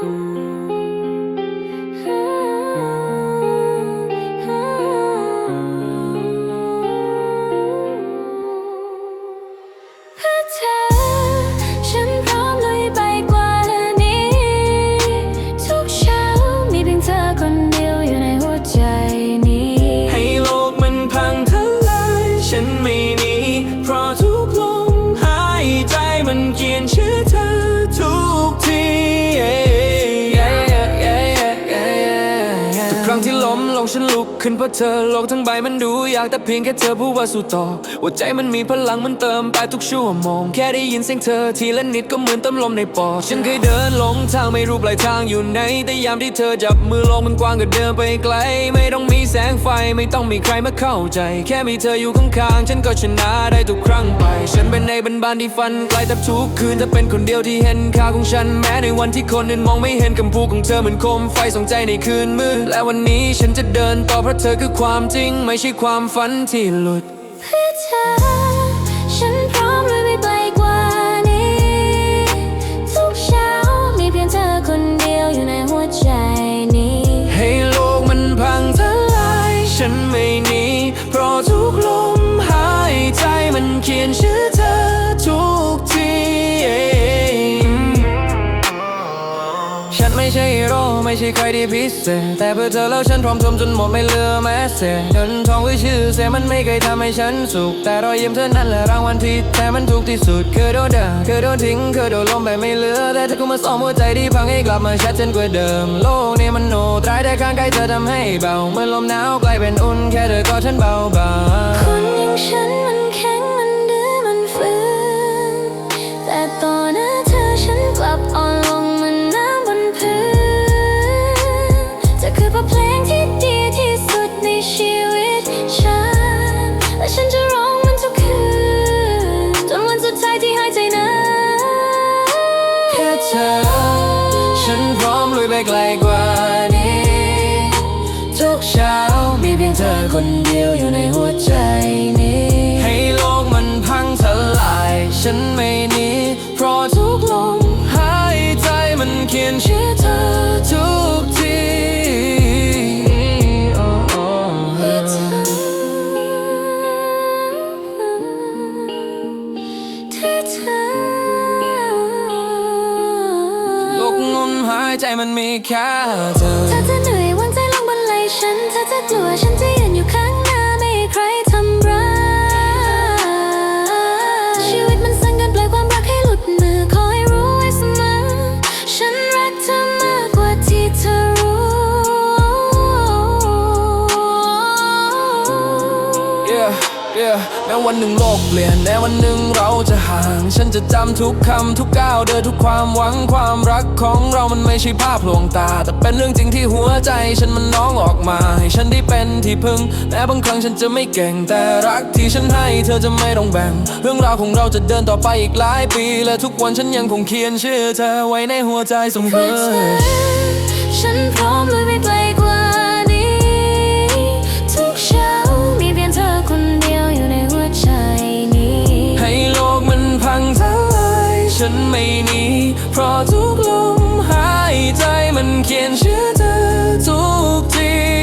เทุกครั้งที่ล้ มลงฉันลุกขึ้นเพราะเธอโลกทั้งใบมันดูอยากแต่เพียงแค่เธอพูดว่าสู้ต่อหัวใจมันมีพลังมันเติมไปทุกชั่วโมง แค่ได้ยินเสียงเธอทีละนิดก็เหมือนเติมลมในปอดฉันเคยเดินหลงทางไม่รู้ปลายทางอยู่ไหน แต่ยามที่เธอจับมือลกมันกว้างก็เดินไปไกล ไม่ต้องมีแสงไฟไม่ต้องมีใครมาเข้าใจ แค่มีเธออยู่ข้างๆฉันก็ชนะได้ทุกครั้งไป ฉันเป็นในบันบานที่ฟันไกลแต่ทุกคืนเธอเป็นคนเดียวที่เห็นค่าของฉันแม้ในวันที่คนอื่นมองไม่เห็นคำพูดของเธอเหมือนโคมไฟส่องใจในคืนมืดและวันนี้ฉฉันจะเดินต่อเพราะเธอคือความจริง ไม่ใช่ความฝันที่หลุดเพื่อเธอ ไม่ใช่ใครที่พิเศษแต่เพื่อเธอแล้วฉันพร้อมทำจนหมดไม่เหลือแม้เศษเงินทองหรือชื่อเสียงมันไม่เคยทำให้ฉันสุข แต่รอยยิ้มเธอนั้นแหละรางวัลที่แท้มันถูกที่สุดเคยโดนด่าเคยโดนทิ้งเคยโดนล้มแบบไม่เหลือ แต่เธอก็มาซ่อมหัวใจที่พังให้กลับมาชัดเจนกว่าเดิม โลกนี้มันโหดร้ายแต่ข้างกายเธอทำให้เบาเหมื่อนลมหนาวกลายเป็นอุ่นแค่เธอกอดฉันเบาบางคนอย่างฉันมันแข็ง ไกลกว่านี้ ทุกเช้ามีเพียงเธอคนเดียวอยู่ในหัวใจนี้ ให้โลกมันพังทลาย ฉันไม่ ใจมันมีแค่เธอเธอจะเหนื่อย วางใจลงบนไหล่ฉัน เธอจะกลัวฉันจะ Yeah, แม้วันหนึ่งโลกเปลี่ยนแม้วันหนึ่งเราจะห่าง ฉันจะจำทุกคำทุกก้าวเดินทุกความหวังความรักของเรามันไม่ใช่ภาพลวงตา แต่เป็นเรื่องจริงที่หัวใจ ฉันมันน้องออกมาให้ฉันได้เป็นที่พึ่งแม้บางครั้งฉันจะไม่เก่ง แต่รักที่ฉันให้เธอจะไม่ต้องแบ่ง เรื่องราวของเราจะเดินต่อไปอีกหลายปี และทุกวันฉันยังคงเขียนชื่อเธอไว้ในหัวใจเสมเพื่ออเธอฉันพร้อมลุยไปไกล นีเพราะทุกลมหายใจมันเขียนชื่อเธอทุกที